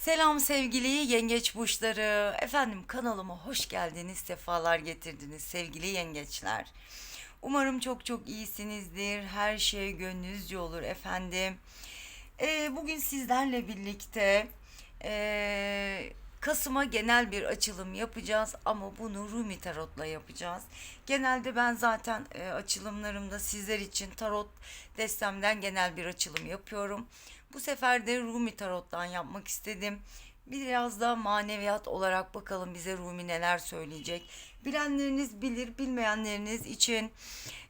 Selam sevgili yengeç burçları. Efendim kanalıma hoş geldiniz, sefalar getirdiniz sevgili yengeçler. Umarım çok çok iyisinizdir. Her şey gönlünüzce olur efendim. Ee, bugün sizlerle birlikte ee, Kasım'a genel bir açılım yapacağız ama bunu Rumi Tarot'la yapacağız. Genelde ben zaten e, açılımlarımda sizler için tarot destemden genel bir açılım yapıyorum. Bu sefer de Rumi Tarot'tan yapmak istedim. Biraz da maneviyat olarak bakalım bize Rumi neler söyleyecek. Bilenleriniz bilir, bilmeyenleriniz için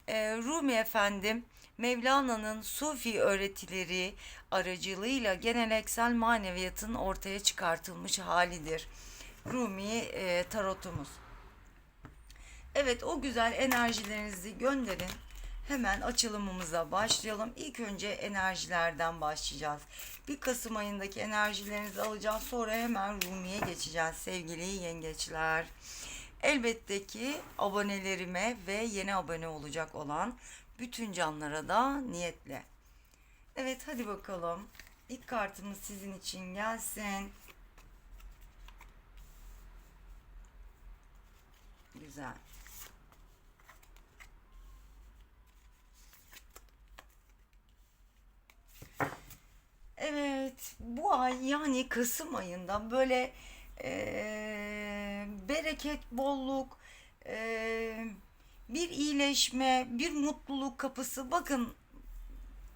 e, Rumi efendim Mevlana'nın Sufi öğretileri aracılığıyla geleneksel maneviyatın ortaya çıkartılmış halidir. Rumi e, tarotumuz. Evet o güzel enerjilerinizi gönderin. Hemen açılımımıza başlayalım. İlk önce enerjilerden başlayacağız. Bir Kasım ayındaki enerjilerinizi alacağız. Sonra hemen Rumi'ye geçeceğiz sevgili yengeçler. Elbette ki abonelerime ve yeni abone olacak olan bütün canlara da niyetle. Evet hadi bakalım. İlk kartımız sizin için gelsin. Güzel. Evet, bu ay yani Kasım ayında böyle eee, bereket, bolluk, eee, bir iyileşme, bir mutluluk kapısı. Bakın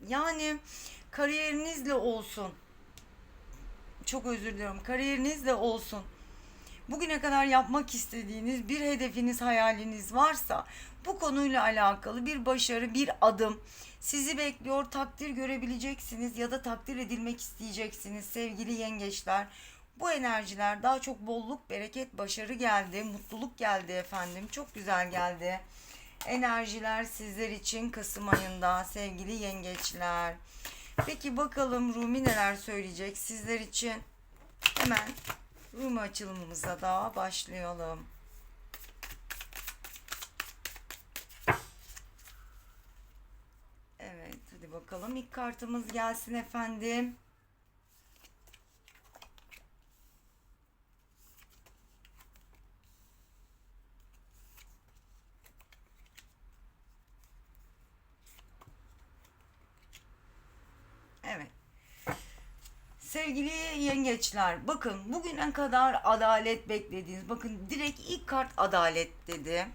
yani kariyerinizle olsun. Çok özür diliyorum. Kariyerinizle olsun. Bugüne kadar yapmak istediğiniz bir hedefiniz, hayaliniz varsa bu konuyla alakalı bir başarı, bir adım sizi bekliyor. Takdir görebileceksiniz ya da takdir edilmek isteyeceksiniz sevgili yengeçler. Bu enerjiler daha çok bolluk, bereket, başarı geldi, mutluluk geldi efendim. Çok güzel geldi. Enerjiler sizler için Kasım ayında sevgili yengeçler. Peki bakalım Rumi neler söyleyecek sizler için? Hemen Rumi açılımımıza da başlayalım. Evet hadi bakalım ilk kartımız gelsin efendim. Evet. Sevgili yengeçler bakın bugüne kadar adalet beklediğiniz bakın direkt ilk kart adalet dedi.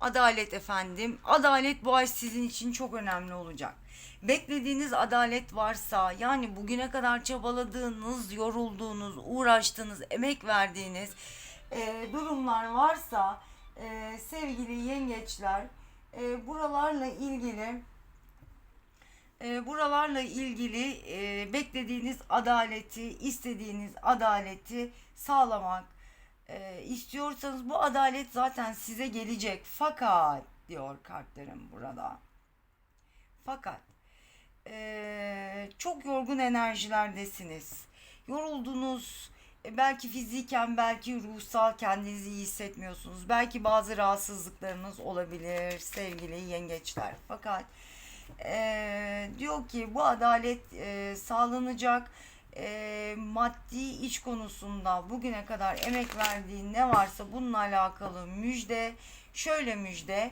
Adalet efendim. Adalet bu ay sizin için çok önemli olacak. Beklediğiniz adalet varsa yani bugüne kadar çabaladığınız, yorulduğunuz, uğraştığınız, emek verdiğiniz e, durumlar varsa e, sevgili yengeçler e, buralarla ilgili e, buralarla ilgili e, beklediğiniz adaleti, istediğiniz adaleti sağlamak e, istiyorsanız bu adalet zaten size gelecek. Fakat diyor kartlarım burada. Fakat e, çok yorgun enerjilerdesiniz. Yoruldunuz. E, belki fiziken, belki ruhsal kendinizi iyi hissetmiyorsunuz. Belki bazı rahatsızlıklarınız olabilir sevgili yengeçler. Fakat e, diyor ki bu adalet e, sağlanacak. E, maddi iş konusunda bugüne kadar emek verdiğin ne varsa bununla alakalı müjde şöyle müjde.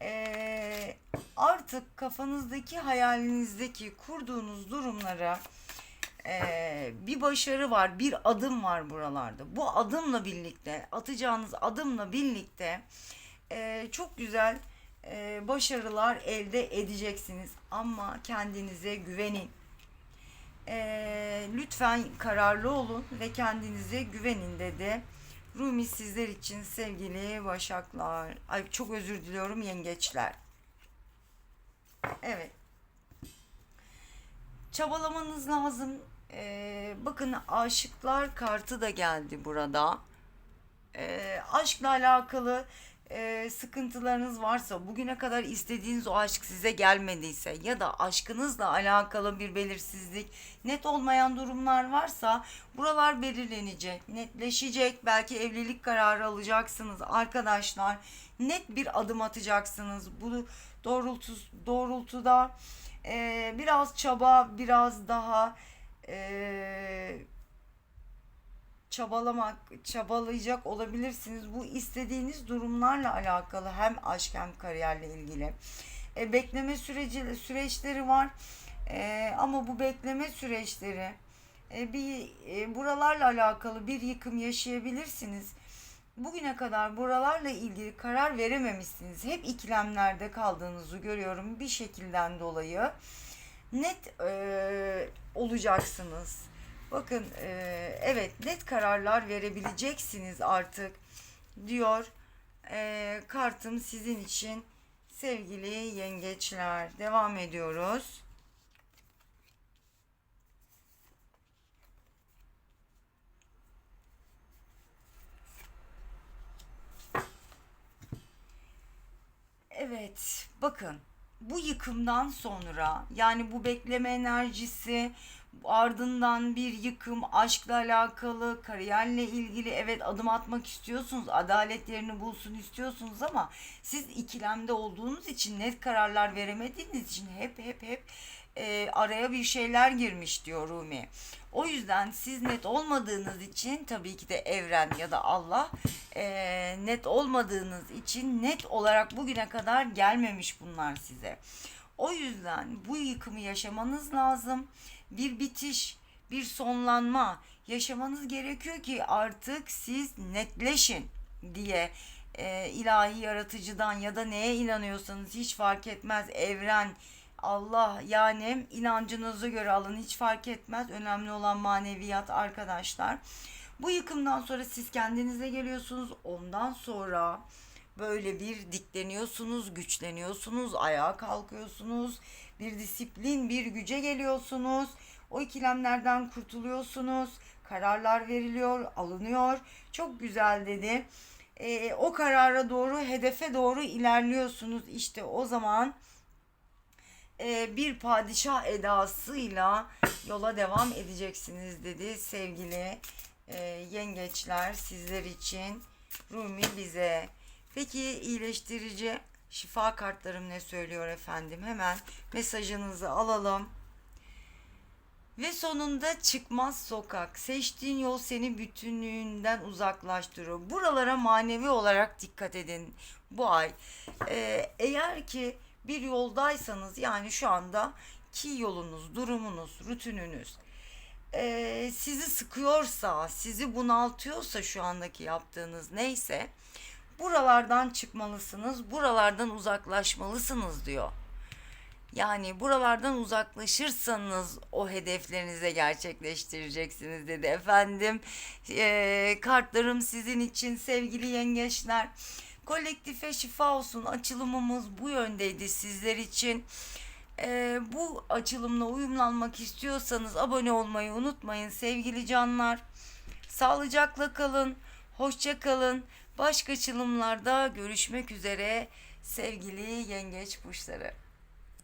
E, artık kafanızdaki hayalinizdeki kurduğunuz durumlara e, bir başarı var bir adım var buralarda. Bu adımla birlikte atacağınız adımla birlikte e, çok güzel e, başarılar elde edeceksiniz ama kendinize güvenin e, lütfen kararlı olun ve kendinize güvenin dedi. Rumi sizler için sevgili başaklar. Ay çok özür diliyorum yengeçler. Evet. Çabalamanız lazım. E, bakın aşıklar kartı da geldi burada. E, aşkla alakalı e, sıkıntılarınız varsa, bugüne kadar istediğiniz o aşk size gelmediyse ya da aşkınızla alakalı bir belirsizlik, net olmayan durumlar varsa buralar belirlenecek, netleşecek. Belki evlilik kararı alacaksınız arkadaşlar. Net bir adım atacaksınız. Bu doğrultu, doğrultuda e, biraz çaba, biraz daha e, çabalamak, çabalayacak olabilirsiniz. Bu istediğiniz durumlarla alakalı hem aşk hem kariyerle ilgili. E, bekleme süreci süreçleri var. E, ama bu bekleme süreçleri e, bir e, buralarla alakalı bir yıkım yaşayabilirsiniz. Bugüne kadar buralarla ilgili karar verememişsiniz. Hep ikilemlerde kaldığınızı görüyorum bir şekilden dolayı. Net e, olacaksınız. Bakın e, evet net kararlar verebileceksiniz artık diyor. E, kartım sizin için sevgili yengeçler. Devam ediyoruz. Evet, bakın bu yıkımdan sonra yani bu bekleme enerjisi ardından bir yıkım aşkla alakalı kariyerle ilgili evet adım atmak istiyorsunuz adalet yerini bulsun istiyorsunuz ama siz ikilemde olduğunuz için net kararlar veremediğiniz için hep hep hep e, araya bir şeyler girmiş diyor Rumi. O yüzden siz net olmadığınız için tabii ki de evren ya da Allah e, net olmadığınız için net olarak bugüne kadar gelmemiş bunlar size. O yüzden bu yıkımı yaşamanız lazım. Bir bitiş, bir sonlanma yaşamanız gerekiyor ki artık siz netleşin diye e, ilahi yaratıcıdan ya da neye inanıyorsanız hiç fark etmez evren Allah yani inancınıza göre alın hiç fark etmez. Önemli olan maneviyat arkadaşlar. Bu yıkımdan sonra siz kendinize geliyorsunuz. Ondan sonra böyle bir dikleniyorsunuz, güçleniyorsunuz, ayağa kalkıyorsunuz. Bir disiplin, bir güce geliyorsunuz. O ikilemlerden kurtuluyorsunuz. Kararlar veriliyor, alınıyor. Çok güzel dedi. Ee, o karara doğru, hedefe doğru ilerliyorsunuz. İşte o zaman e, bir padişah edasıyla yola devam edeceksiniz dedi sevgili e, yengeçler sizler için Rumi bize. Peki iyileştirici şifa kartlarım ne söylüyor efendim? Hemen mesajınızı alalım. Ve sonunda çıkmaz sokak. Seçtiğin yol seni bütünlüğünden uzaklaştırıyor. Buralara manevi olarak dikkat edin bu ay. Ee, eğer ki bir yoldaysanız yani şu anda ki yolunuz, durumunuz, rutininiz e, sizi sıkıyorsa, sizi bunaltıyorsa şu andaki yaptığınız neyse buralardan çıkmalısınız, buralardan uzaklaşmalısınız diyor. Yani buralardan uzaklaşırsanız o hedeflerinize gerçekleştireceksiniz dedi efendim. E, kartlarım sizin için sevgili yengeçler. Kolektife şifa olsun açılımımız bu yöndeydi sizler için. Ee, bu açılımla uyumlanmak istiyorsanız abone olmayı unutmayın sevgili canlar. Sağlıcakla kalın, hoşça kalın. Başka açılımlarda görüşmek üzere sevgili yengeç burçları.